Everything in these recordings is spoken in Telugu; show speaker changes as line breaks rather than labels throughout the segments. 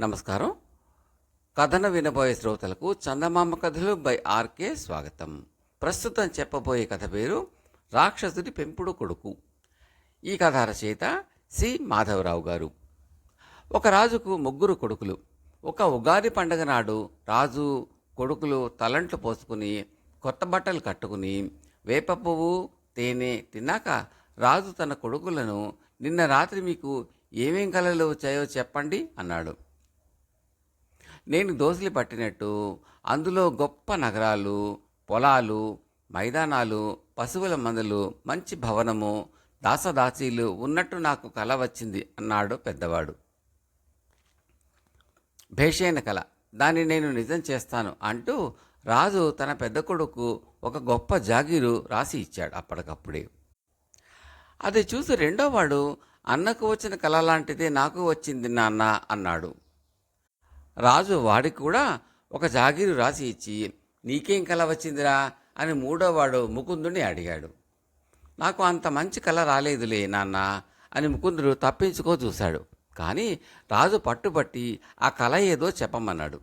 నమస్కారం. కథను వినబోయే శ్రోతలకు చందమామ కథలు బై ఆర్కే స్వాగతం. ప్రస్తుతం చెప్పబోయే కథ పేరు రాక్షసుడి పెంపుడు కొడుకు. ఈ కథ రచయిత సి. మాధవరావు గారు. ఒక రాజుకు ముగ్గురు కొడుకులు. ఒక ఉగాది పండగ నాడు రాజు కొడుకులు తలంట్లు పోసుకుని కొత్త బట్టలు కట్టుకుని వేప పువ్వు తేనె తిన్నాక రాజు తన కొడుకులను నిన్న రాత్రి మీకు ఏమేం కలలు వచ్చాయో చెప్పండి అన్నాడు. నేను దోసిలి పట్టినట్టు అందులో గొప్ప నగరాలు పొలాలు మైదానాలు పశువుల మందలు మంచి భవనము దాసదాసీలు ఉన్నట్టు నాకు కల వచ్చింది అన్నాడు పెద్దవాడు. భేషైన కళ దాన్ని నేను నిజం చేస్తాను అంటూ రాజు తన పెద్ద కొడుకు ఒక గొప్ప జాగీరు రాసి ఇచ్చాడు అప్పటికప్పుడే. అది చూసి రెండోవాడు అన్నకు వచ్చిన కళ లాంటిదే నాకు వచ్చింది నాన్న అన్నాడు. రాజు వాడికి కూడా ఒక జాగీరు రాసి ఇచ్చి నీకేం కళ వచ్చిందిరా? అని మూడోవాడు ముకుందుని అడిగాడు. నాకు అంత మంచి కళ రాలేదులే నాన్న అని ముకుందుడు తప్పించుకో చూశాడు. కానీ రాజు పట్టుబట్టి ఆ కళ ఏదో చెప్పమన్నాడు.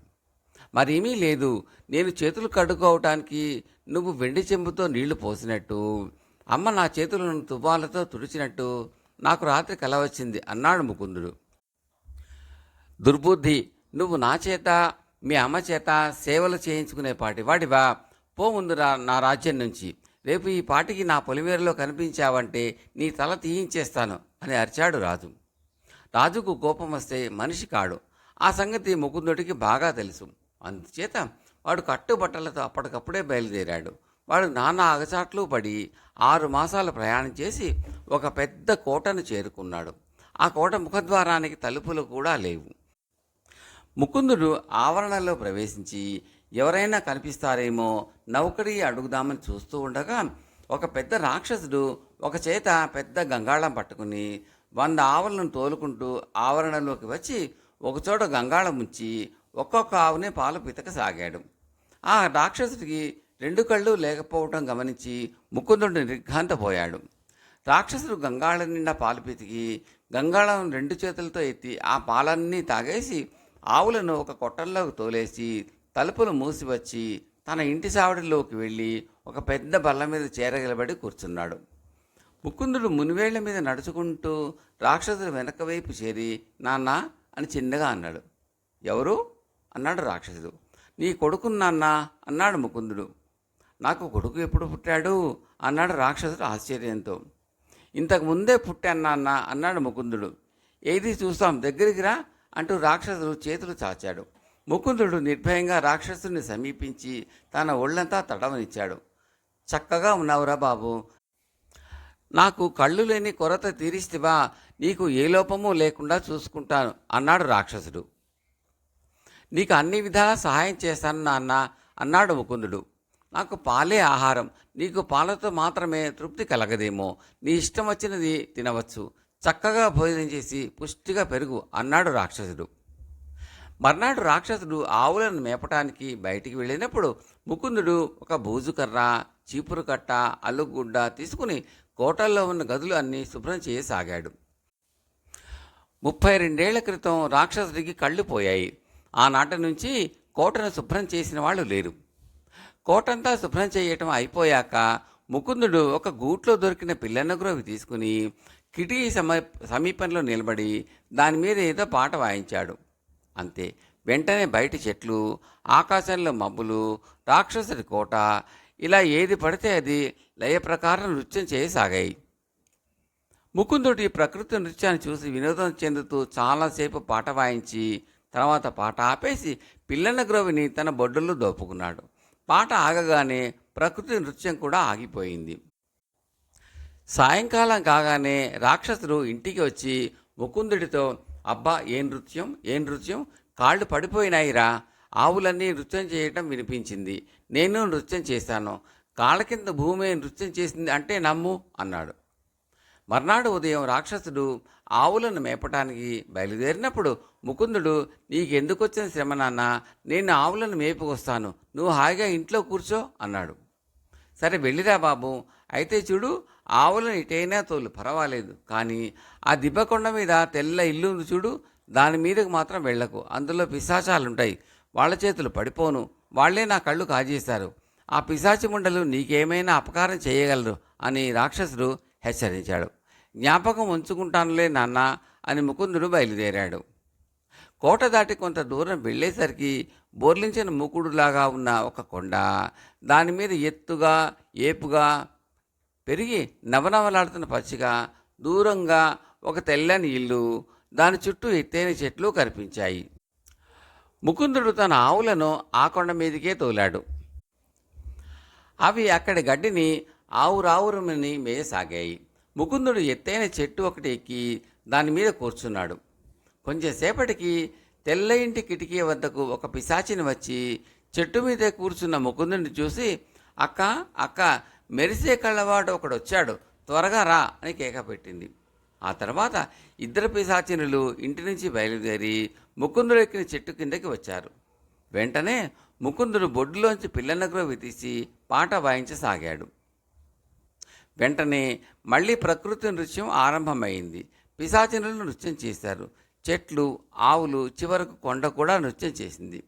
మరేమీ లేదు నేను చేతులు కడుక్కోవటానికి నువ్వు వెండి చెంబుతో నీళ్ళు పోసినట్టు అమ్మ నా చేతులను తువ్వాలతో తుడిచినట్టు నాకు రాత్రి కల వచ్చింది అన్నాడు ముకుందుడు. దుర్బుద్ధి నువ్వు నా చేత మీ అమ్మ చేత సేవలు చేయించుకునే పాటి వాడివా పో ముందురా నా రాజ్యం నుంచి. రేపు ఈ పాటికి నా పొలిమేరలో కనిపించావంటే నీ తల తీయించేస్తాను అని అరిచాడు రాజు. రాజుకు కోపం వస్తే మనిషి కాడు. ఆ సంగతి ముకుందుడికి బాగా తెలుసు. అందుచేత వాడు కట్టుబట్టలతో అప్పటికప్పుడే బయలుదేరాడు. వాడు నానా అగచాట్లు పడి ఆరు మాసాలు ప్రయాణం చేసి ఒక పెద్ద కోటను చేరుకున్నాడు. ఆ కోట ముఖద్వారానికి తలుపులు కూడా లేవు. ముకుందుడు ఆవరణలో ప్రవేశించి ఎవరైనా కనిపిస్తారేమో నౌకరి అడుగుదామని చూస్తూ ఉండగా ఒక పెద్ద రాక్షసుడు ఒక చేత పెద్ద గంగాళం పట్టుకుని వంద ఆవులను తోలుకుంటూ ఆవరణలోకి వచ్చి ఒకచోట గంగాళం ఉంచి ఒక్కొక్క ఆవునే పాలు పితకసాగాడు. ఆ రాక్షసుడికి రెండు కళ్ళు లేకపోవటం గమనించి ముకుందుడు నిర్ఘాంతపోయాడు. రాక్షసుడు గంగాళం నిండా పాలు పితికి గంగాళం రెండు చేతులతో ఎత్తి ఆ పాలన్నీ తాగేసి ఆవులను ఒక కొట్టంలోకి తోలేసి తలుపులు మూసివచ్చి తన ఇంటి సావడిలోకి వెళ్ళి ఒక పెద్ద బల్ల మీద చేరగలబడి కూర్చున్నాడు. ముకుందుడు మునివేళ్ళ మీద నడుచుకుంటూ రాక్షసుడు వెనక వైపు చేరి నాన్న అని చిన్నగా అన్నాడు. ఎవరు? అన్నాడు రాక్షసుడు. నీ కొడుకు నాన్న అన్నాడు ముకుందుడు. నాకు కొడుకు ఎప్పుడు పుట్టాడు? అన్నాడు రాక్షసుడు ఆశ్చర్యంతో. ఇంతకు ముందే పుట్టాను నాన్న అన్నాడు ముకుందుడు. ఏది చూస్తాం? దగ్గరికి రా అంటూ రాక్షసుడు చేతులు చాచాడు. ముకుందుడు నిర్భయంగా రాక్షసుని సమీపించి తన ఒళ్ళంతా తడవనిచ్చాడు. చక్కగా ఉన్నావురా బాబు. నాకు కళ్ళు లేని కొరత తీరిస్తివా నీకు ఏ లోపము లేకుండా చూసుకుంటాను అన్నాడు రాక్షసుడు. నీకు అన్ని విధాలా సహాయం చేస్తాను నాన్న అన్నాడు ముకుందుడు. నాకు పాలే ఆహారం నీకు పాలతో మాత్రమే తృప్తి కలగదేమో నీ ఇష్టం వచ్చినది తినవచ్చు. చక్కగా భోజనం చేసి పుష్టిగా పెరుగు అన్నాడు రాక్షసుడు. మర్నాడు రాక్షసుడు ఆవులను మేపటానికి బయటికి వెళ్ళినప్పుడు ముకుందుడు ఒక బూజుకర్ర చీపురు కట్ట అల్లుగుడ్డ తీసుకుని కోటల్లో ఉన్న గదులు అన్నీ శుభ్రం చేయసాగాడు. ముప్పై రెండేళ్ళ క్రితం రాక్షసుడికి కళ్ళు పోయాయి. ఆనాటి నుంచి కోటను శుభ్రం చేసిన వాళ్ళు లేరు. కోటంతా శుభ్రం చేయటం అయిపోయాక ముకుందుడు ఒక గూట్లో దొరికిన పిల్లనగ్రోవి తీసుకుని కిటికీ సమ సమీపంలో నిలబడి దాని మీద ఏదో పాట వాయించాడు. అంతే. వెంటనే బయట చెట్లు ఆకాశంలో మబ్బులు రాక్షసుడి కోట ఇలా ఏది పడితే అది లయ ప్రకారం నృత్యం చేయసాగాయి. ముకుందుడు ఈ ప్రకృతి నృత్యాన్ని చూసి వినోదం చెందుతూ చాలాసేపు పాట వాయించి తర్వాత పాట ఆపేసి పిల్లన గ్రోవిని తన బొడ్డుల్లో దోపుకున్నాడు. పాట ఆగగానే ప్రకృతి నృత్యం కూడా ఆగిపోయింది. సాయంకాలం కాగానే రాక్షసుడు ఇంటికి వచ్చి ముకుందుడితో అబ్బా ఏ నృత్యం? ఏ నృత్యం? కాళ్ళు పడిపోయినాయిరా. ఆవులన్నీ నృత్యం చేయటం వినిపించింది. నేను నృత్యం చేశాను. కాళ్ళ కింద భూమి నృత్యం చేసింది అంటే నమ్ము అన్నాడు. మర్నాడు ఉదయం రాక్షసుడు ఆవులను మేపటానికి బయలుదేరినప్పుడు ముకుందుడు నీకెందుకు వచ్చిన శ్రమ నాన్న? నేను ఆవులను మేపుకొస్తాను. నువ్వు హాయిగా ఇంట్లో కూర్చో అన్నాడు. సరే వెళ్ళిరా బాబు. అయితే చూడు ఆవులను ఇటైనా తోలు పర్వాలేదు. కానీ ఆ దిబ్బకొండ మీద తెల్ల ఇల్లు ఉంది చూడు దాని మీదకు మాత్రం వెళ్ళకు. అందులో పిశాచాలుంటాయి. వాళ్ళ చేతులు పడిపోను. వాళ్ళే నా కళ్ళు కాజేశారు ఆ పిశాచి ముండలు నీకేమైనా అపకారం చేయగలరు అని రాక్షసుడు హెచ్చరించాడు. జ్ఞాపకం ఉంచుకుంటానులే నాన్న అని ముకుందుడు బయలుదేరాడు. కోట దాటి కొంత దూరం వెళ్ళేసరికి బోర్లించిన మూకుడులాగా ఉన్న ఒక కొండ దాని మీద ఎత్తుగా ఏపుగా పెరిగి నవనవలాడుతున్న పచ్చిగా దూరంగా ఒక తెల్లని ఇల్లు దాని చుట్టూ ఎత్తైన చెట్లు కనిపించాయి. ముకుందుడు తన ఆవులను ఆ కొండ మీదకే తోలాడు. అవి అక్కడి గడ్డిని ఆవురావురుమని మేయసాగాయి. ముకుందుడు ఎత్తైన చెట్టు ఒకటి ఎక్కి దాని మీద కూర్చున్నాడు. కొంచెంసేపటికి తెల్ల ఇంటి కిటికీ వద్దకు ఒక పిశాచిని వచ్చి చెట్టు మీద కూర్చున్న ముకుందుని చూసి అక్క అక్క మెరిసే కళ్ళవాడు ఒకడు వచ్చాడు త్వరగా రా అని కేక పెట్టింది. ఆ తర్వాత ఇద్దరు పిశాచినులు ఇంటి నుంచి బయలుదేరి ముకుందుడు ఎక్కిన చెట్టు కిందకి వచ్చారు. వెంటనే ముకుందుడు బొడ్డులోంచి పిల్లనగ్రోవి తీసి పాట వాయించసాగాడు. వెంటనే మళ్ళీ ప్రకృతి నృత్యం ఆరంభమైంది. పిశాచినులు నృత్యం చేశారు. చెట్లు ఆవులు చివరకు కొండ కూడా నృత్యం చేసింది.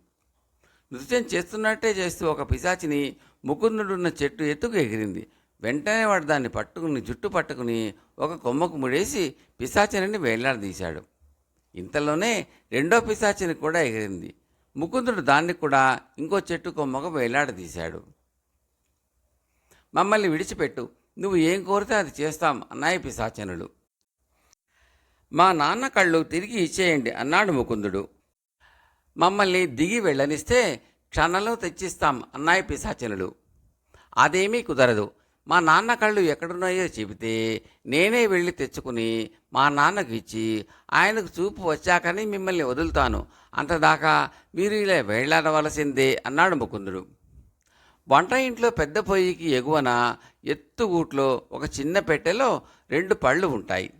నృత్యం చేస్తున్నట్టే చేస్తూ ఒక పిశాచిని ముకుందుడున్న చెట్టు ఎత్తుకు ఎగిరింది. వెంటనే వాడు దాన్ని పట్టుకుని జుట్టు పట్టుకుని ఒక కొమ్మకు ముడేసి పిశాచిని వేలాడదీశాడు. ఇంతలోనే రెండో పిశాచిని కూడా ఎగిరింది. ముకుందుడు దాన్ని కూడా ఇంకో చెట్టు కొమ్మకు వేలాడదీశాడు. మమ్మల్ని విడిచిపెట్టు. నువ్వు ఏం కోరితే అది చేస్తాం అన్నాయి పిశాచనులు. మా నాన్న కళ్ళు తిరిగి ఇచ్చేయండి అన్నాడు ముకుందుడు. మమ్మల్ని దిగి వెళ్ళనిస్తే క్షణంలో తెచ్చిస్తాం అన్నాయి పిశాచనులు. అదేమీ కుదరదు. మా నాన్న కళ్ళు ఎక్కడున్నాయో చెబితే నేనే వెళ్ళి తెచ్చుకుని మా నాన్నకు ఇచ్చి ఆయనకు చూపు వచ్చాకని మిమ్మల్ని వదులుతాను. అంతదాకా మీరు ఇలా వెళ్ళవలసిందే అన్నాడు ముకుందుడు. వంట ఇంట్లో పెద్ద పొయ్యికి ఎగువన ఎత్తుగూట్లో ఒక చిన్న పెట్టెలో రెండు పళ్ళు ఉంటాయి.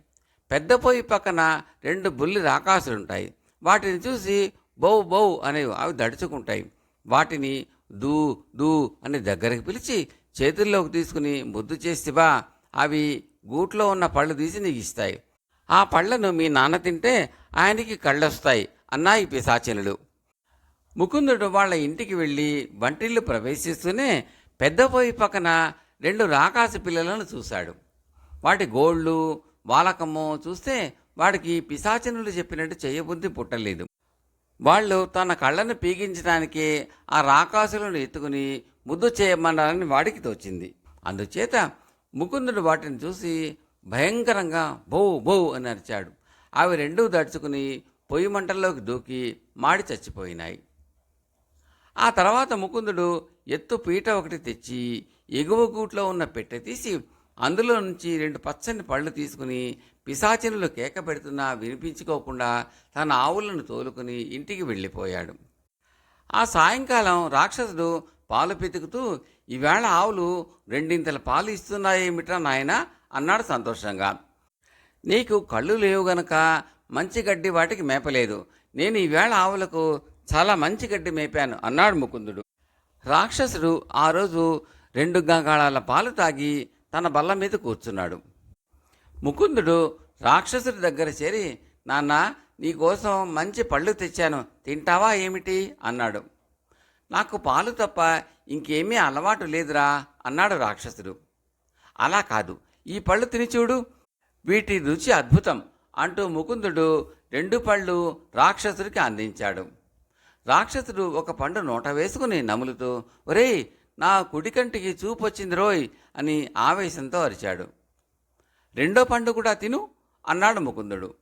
పెద్ద పొయ్యి పక్కన రెండు బుల్లి రాకాసులుంటాయి. వాటిని చూసి బౌ బౌ అనేవి అవి దడుచుకుంటాయి. వాటిని దూ దూ అని దగ్గరికి పిలిచి చేతుల్లోకి తీసుకుని ముద్దు చేసివా అవి గూట్లో ఉన్న పళ్ళు తీసి నీకు ఇస్తాయి. ఆ పళ్ళను మీ నాన్న తింటే ఆయనకి కళ్ళొస్తాయి అన్నాయి పిశాచనులు. ముకుందుడు వాళ్ళ ఇంటికి వెళ్ళి వంటిల్లు ప్రవేశిస్తూనే పెద్ద పొయ్యి పక్కన రెండు రాకాసి పిల్లలను చూశాడు. వాటి గోళ్ళు వాలకము చూస్తే వాడికి పిశాచనులు చెప్పినట్టు చేయబుద్ధి పుట్టలేదు. వాళ్ళు తన కళ్ళను పీగించడానికి ఆ రాకాసులను ఎత్తుకుని ముద్దు చేయమన్నారని వాడికి తోచింది. అందుచేత ముకుందుడు వాటిని చూసి భయంకరంగా బౌ బౌ అని అరిచాడు. అవి రెండూ దడుచుకుని పొయ్యి మంటల్లోకి దూకి మాడి చచ్చిపోయినాయి. ఆ తర్వాత ముకుందుడు ఎత్తు పీట ఒకటి తెచ్చి ఎగువ గూట్లో ఉన్న పెట్టె తీసి అందులో నుంచి రెండు పచ్చని పళ్ళు తీసుకుని పిశాచినులు కేక పెడుతున్నా వినిపించుకోకుండా తన ఆవులను తోలుకుని ఇంటికి వెళ్ళిపోయాడు. ఆ సాయంకాలం రాక్షసుడు పాలు పితుకుతూ ఈవేళ ఆవులు రెండింతల పాలు ఇస్తున్నాయేమిట్రా నాయనా అన్నాడు సంతోషంగా. నీకు కళ్ళు లేవు గనక మంచి గడ్డి వాటికి మేపలేదు. నేను ఈవేళ ఆవులకు చాలా మంచి గడ్డి మేపాను అన్నాడు ముకుందుడు. రాక్షసుడు ఆ రోజు రెండు గంగాళాల పాలు తాగి తన బల్ల మీద కూర్చున్నాడు. ముకుందుడు రాక్షసుడి దగ్గర చేరి నాన్న నీకోసం మంచి పళ్ళు తెచ్చాను. తింటావా ఏమిటి? అన్నాడు. నాకు పాలు తప్ప ఇంకేమీ అలవాటు లేదురా అన్నాడు రాక్షసుడు. అలా కాదు. ఈ పళ్ళు తిని చూడు. వీటి రుచి అద్భుతం అంటూ ముకుందుడు రెండు పళ్ళు రాక్షసుడికి అందించాడు. రాక్షసుడు ఒక పండు నోట వేసుకుని నములుతూ ఒరేయ్ నా కుడికంటికి చూపు వచ్చింది రోయ్ అని ఆవేశంతో అరిచాడు. రెండో పండు కూడా తిను అన్నాడు ముకుందుడు.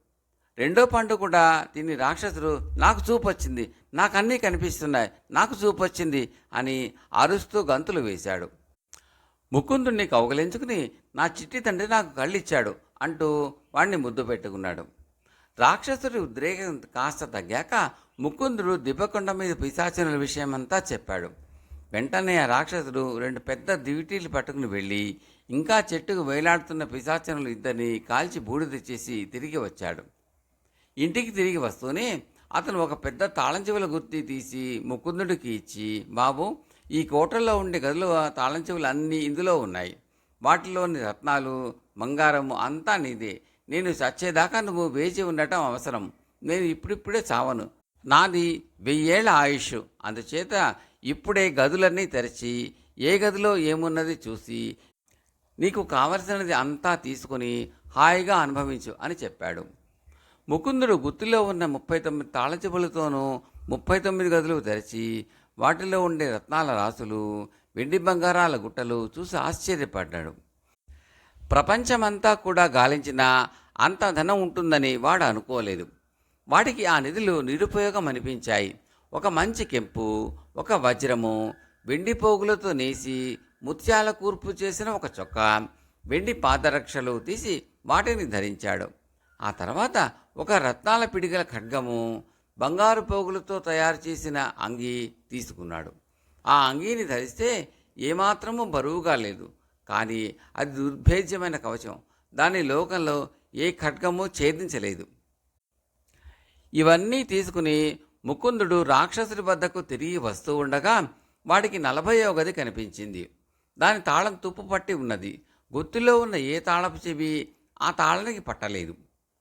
రెండో పండు కూడా తిని రాక్షసుడు నాకు చూపు వచ్చింది నాకు అన్నీ కనిపిస్తున్నాయి నాకు చూపు వచ్చింది అని అరుస్తూ గంతులు వేశాడు. ముకుందుణ్ణి కౌగలించుకుని నా చిట్టి తండ్రి నాకు కళ్ళిచ్చాడు అంటూ వాణ్ణి ముద్దు పెట్టుకున్నాడు. రాక్షసుడి ఉద్రేకం కాస్త తగ్గాక ముకుందుడు దిబ్బకొండ మీద పిశాచనుల విషయమంతా చెప్పాడు. వెంటనే ఆ రాక్షసుడు రెండు పెద్ద దివిటీలు పట్టుకుని వెళ్ళి ఇంకా చెట్టుకు వేలాడుతున్న పిశాచనులు ఇద్దరిని కాల్చి బూడిద చేసి తిరిగి వచ్చాడు. ఇంటికి తిరిగి వస్తూనే అతను ఒక పెద్ద తాళం చెవుల గుర్తి తీసి ముకుందుడికి ఇచ్చి బాబు ఈ కోటల్లో ఉండే గదులు తాళం చెవులు అన్నీ ఇందులో ఉన్నాయి. వాటిలోని రత్నాలు బంగారము అంతా నీదే. నేను చచ్చేదాకా నువ్వు వేచి ఉండటం అవసరం. నేను ఇప్పుడిప్పుడే చావను. నాది వెయ్యేళ్ళ ఆయుష్. అందుచేత ఇప్పుడే గదులన్నీ తెరిచి ఏ గదిలో ఏమున్నది చూసి నీకు కావలసినది అంతా తీసుకొని హాయిగా అనుభవించు అని చెప్పాడు. ముకుందుడు గుత్తిలో ఉన్న ముప్పై తొమ్మిది తాళచెబులతోనూ ముప్పై తొమ్మిది గదులు తెరిచి వాటిలో ఉండే రత్నాల రాసులు వెండి బంగారాల గుట్టలు చూసి ఆశ్చర్యపడ్డాడు. ప్రపంచమంతా కూడా గాలించినా అంత ధనం ఉంటుందని వాడు అనుకోలేదు. వాడికి ఆ నిధులు నిరుపయోగం అనిపించాయి ఒక మంచి కెంపు ఒక వజ్రము వెండి పోగులతో నేసి ముత్యాల కూర్పు చేసిన ఒక చొక్కా వెండి పాదరక్షలు తీసి వాటిని ధరించాడు. ఆ తర్వాత ఒక రత్నాల పిడిగల ఖడ్గము బంగారు పోగులతో తయారు చేసిన అంగీ తీసుకున్నాడు. ఆ అంగీని ధరిస్తే ఏమాత్రము బరువుగా లేదు. కానీ అది దుర్భేద్యమైన కవచం. దాని లోకంలో ఏ ఖడ్గము ఛేదించలేదు. ఇవన్నీ తీసుకుని ముకుందుడు రాక్షసుడి వద్దకు తిరిగి వస్తూ ఉండగా వాడికి నలభైవ గది కనిపించింది. దాని తాళం తుప్పు పట్టి ఉన్నది. గుత్తిలో ఉన్న ఏ తాళపు చెవి ఆ తాళానికి పట్టలేదు.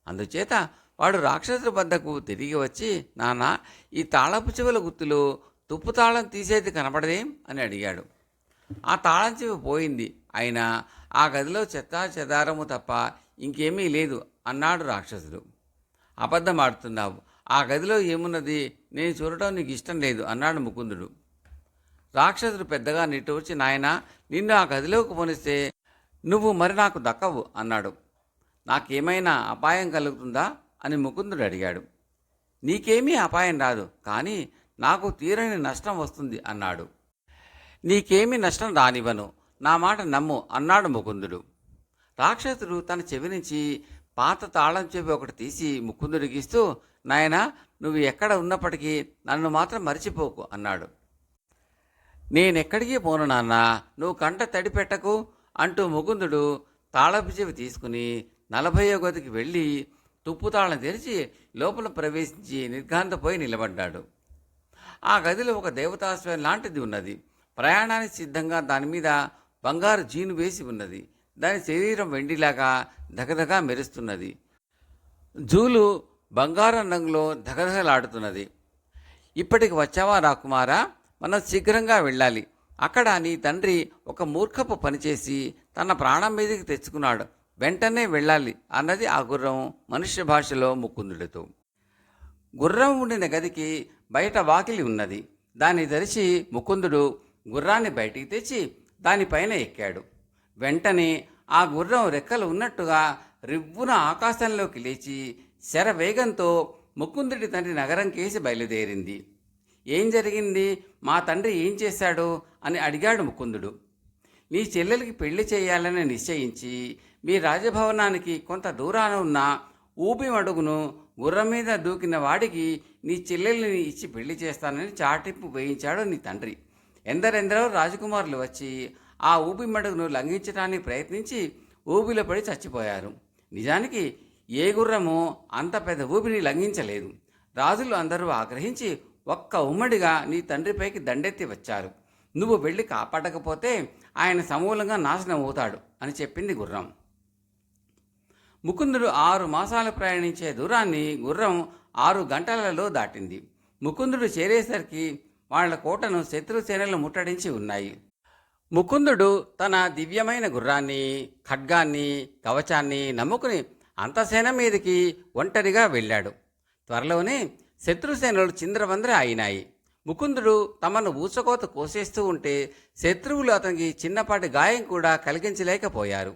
అందుచేత వాడు రాక్షసుడి వద్దకు తిరిగి వచ్చి నాన్న ఈ తాళపు చెవుల గుత్తులో తుప్పు తాళం తీసేది కనపడదేం అని అడిగాడు. ఆ తాళం చెవి పోయింది. అయినా ఆ గదిలో చెత్తా చెదారము తప్ప ఇంకేమీ లేదు అన్నాడు రాక్షసుడు. అబద్ధం ఆడుతున్నావు. ఆ గదిలో ఏమున్నది? నేను చూడటం నీకు ఇష్టం లేదు అన్నాడు ముకుందుడు. రాక్షసుడు పెద్దగా నిట్టూర్చి నాయన నిన్ను ఆ గదిలోకి పోనిస్తే నువ్వు మరి నాకు దక్కవు అన్నాడు. నాకేమైనా అపాయం కలుగుతుందా? అని ముకుందుడు అడిగాడు. నీకేమీ అపాయం రాదు కానీ నాకు తీరని నష్టం వస్తుంది అన్నాడు. నీకేమీ నష్టం రానివ్వను నా మాట నమ్ము అన్నాడు ముకుందుడు. రాక్షసుడు తన చెవి నుంచి పాత తాళం చెవి ఒకటి తీసి ముకుందుడికి ఇస్తూ నాయనా నువ్వు ఎక్కడ ఉన్నప్పటికీ నన్ను మాత్రం మరిచిపోకు అన్నాడు. నేనెక్కడికి పోను నాన్న నువ్వు కంట తడిపెట్టకు అంటూ ముకుందుడు తాళపు చెవి తీసుకుని నలభైయో గదికి వెళ్ళి తుప్పు తాళం తెరిచి లోపల ప్రవేశించి నిర్ఘాంతపోయి నిలబడ్డాడు. ఆ గదిలో ఒక దేవతాశ్వయం లాంటిది ఉన్నది. ప్రయాణానికి సిద్ధంగా దాని మీద బంగారు జీను వేసి ఉన్నది. దాని శరీరం వెండిలాగా దగదగా మెరుస్తున్నది. జూలు బంగారం రంగులో ధగధగలాడుతున్నది. ఇప్పటికి వచ్చావా రాకుమారా మనం శీఘ్రంగా వెళ్ళాలి. అక్కడ నీ తండ్రి ఒక మూర్ఖపు పనిచేసి తన ప్రాణం మీదకి తెచ్చుకున్నాడు. వెంటనే వెళ్ళాలి అన్నది ఆ గుర్రం మనుష్య భాషలో ముకుందుడితో. గుర్రం ఉండిన గదికి బయట వాకిలి ఉన్నది. దాన్ని తెరిచి ముకుందుడు గుర్రాన్ని బయటికి తెచ్చి దానిపైన ఎక్కాడు. వెంటనే ఆ గుర్రం రెక్కలు ఉన్నట్టుగా రివ్వున ఆకాశంలోకి లేచి శర వేగంతో ముకుందుడి తండ్రి నగరం కేసి బయలుదేరింది. ఏం జరిగింది? మా తండ్రి ఏం చేశాడు? అని అడిగాడు ముకుందుడు. నీ చెల్లెలకి పెళ్ళి చేయాలని నిశ్చయించి మీ రాజభవనానికి కొంత దూరాన ఉన్న ఊపి అడుగును గుర్రం మీద దూకిన వాడికి నీ చెల్లెల్ని ఇచ్చి పెళ్ళి చేస్తానని చాటింపు వేయించాడు నీ తండ్రి. ఎందరెందరో రాజకుమారులు వచ్చి ఆ ఊపి మడుగును లంఘించడానికి ప్రయత్నించి ఊబిలో పడి చచ్చిపోయారు. నిజానికి ఏ గుర్రము అంత పెద్ద ఊబిని లంఘించలేదు. రాజులు అందరూ ఆగ్రహించి ఒక్క ఉమ్మడిగా నీ తండ్రిపైకి దండెత్తి వచ్చారు. నువ్వు వెళ్ళి కాపాడకపోతే ఆయన సమూలంగా నాశనం అవుతాడు అని చెప్పింది గుర్రం. ముకుందుడు ఆరు మాసాలు ప్రయాణించే దూరాన్ని గుర్రం ఆరు గంటలలో దాటింది. ముకుందుడు చేరేసరికి వాళ్ళ కోటను శత్రుసేనలు ముట్టడించి ఉన్నాయి. ముకుందుడు తన దివ్యమైన గుర్రాన్ని ఖడ్గాన్ని కవచాన్ని నమ్ముకుని అంతసేన మీదకి ఒంటరిగా వెళ్ళాడు. త్వరలోనే శత్రుసేనలు చింద్రవంద్ర అయినాయి. ముకుందుడు తమను ఊచకోత కోసేస్తూ ఉంటే శత్రువులు అతనికి చిన్నపాటి గాయం కూడా కలిగించలేకపోయారు.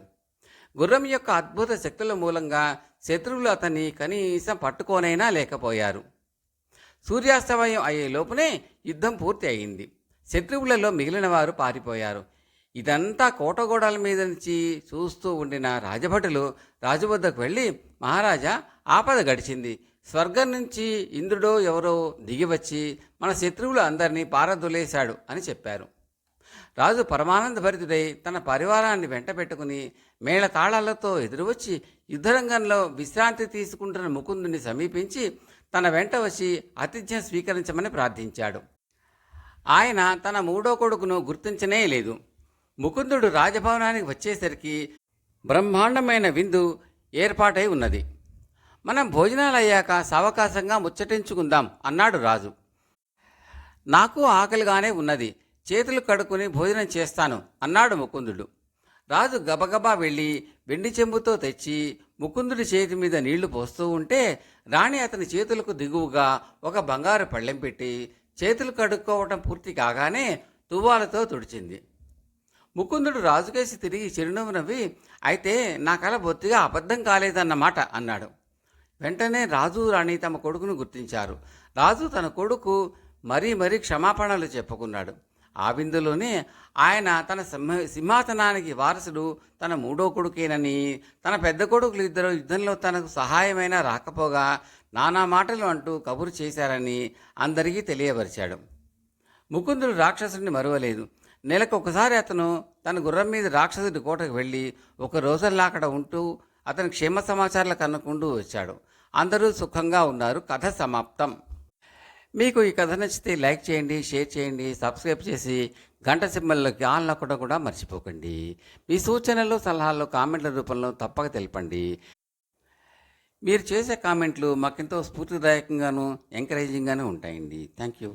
గుర్రం యొక్క అద్భుత శక్తుల మూలంగా శత్రువులు అతన్ని కనీసం పట్టుకోనైనా లేకపోయారు. సూర్యాస్తమయం అయ్యే లోపునే యుద్ధం పూర్తి అయింది. శత్రువులలో మిగిలిన వారు పారిపోయారు. ఇదంతా కోటగోడల మీద నుంచి చూస్తూ ఉండిన రాజభటులు రాజు వద్దకు వెళ్ళి మహారాజా ఆపద గడిచింది. స్వర్గం నుంచి ఇంద్రుడో ఎవరో దిగివచ్చి మన శత్రువులు అందరినీ పారదొలేశాడు అని చెప్పారు. రాజు పరమానంద భరితుడై తన పరివారాన్ని వెంట పెట్టుకుని మేళ తాళాలతో ఎదురువచ్చి యుద్ధరంగంలో విశ్రాంతి తీసుకుంటున్న ముకుందుని సమీపించి తన వెంట వచ్చి ఆతిథ్యం స్వీకరించమని ప్రార్థించాడు. ఆయన తన మూడో కొడుకును గుర్తించనే లేదు. ముకుందుడు రాజభవనానికి వచ్చేసరికి బ్రహ్మాండమైన విందు ఏర్పాటై ఉన్నది. మనం భోజనాలు అయ్యాక సావకాశంగా ముచ్చటించుకుందాం అన్నాడు రాజు. నాకు ఆకలిగానే ఉన్నది. చేతులు కడుక్కుని భోజనం చేస్తాను అన్నాడు ముకుందుడు. రాజు గబగబా వెళ్ళి వెండి చెంబుతో తెచ్చి ముకుందుడి చేతి మీద నీళ్ళు పోస్తూ ఉంటే రాణి అతని చేతులకు దిగువగా ఒక బంగారు పళ్ళెం పెట్టి చేతులు కడుక్కోవటం పూర్తి కాగానే తువ్వాలతో తుడిచింది. ముకుందుడు రాజుకేసి తిరిగి చిరునవ్వు నవ్వి అయితే నా కల బొత్తిగా అబద్ధం కాలేదన్నమాట అన్నాడు. వెంటనే రాజు రాణి తమ కొడుకును గుర్తించారు. రాజు తన కొడుకు మరీ మరీ క్షమాపణలు చెప్పుకున్నాడు. ఆ విందులోనే ఆయన తన సింహ- సింహాసనానికి వారసుడు తన మూడో కొడుకేనని తన పెద్ద కొడుకులు ఇద్దరు యుద్ధంలో తనకు సహాయమైన రాకపోగా నానా మాటలు అంటూ కబురు చేశారని అందరికీ తెలియపరిచాడు. ముకుందుడు రాక్షసుడిని మరువలేదు. నెలకు ఒకసారి అతను తన గుర్రం మీద రాక్షసుడి కోటకు వెళ్ళి ఒక రోజల్లా అక్కడ ఉంటూ అతని క్షేమ సమాచారాలు కనుక్కుంటూ వచ్చాడు. అందరూ సుఖంగా ఉన్నారు. కథ సమాప్తం. మీకు ఈ కథ నచ్చితే లైక్ చేయండి షేర్ చేయండి సబ్స్క్రైబ్ చేసి గంట సింబల్లోకి ఆన్ నొక్కడం కూడా మర్చిపోకండి. మీ సూచనలు సలహాలు కామెంట్ల రూపంలో తప్పక తెలపండి. మీరు చేసే కామెంట్లు మాకెంతో స్ఫూర్తిదాయకంగాను ఎంకరేజింగ్గాను ఉంటాయండి. Thank you.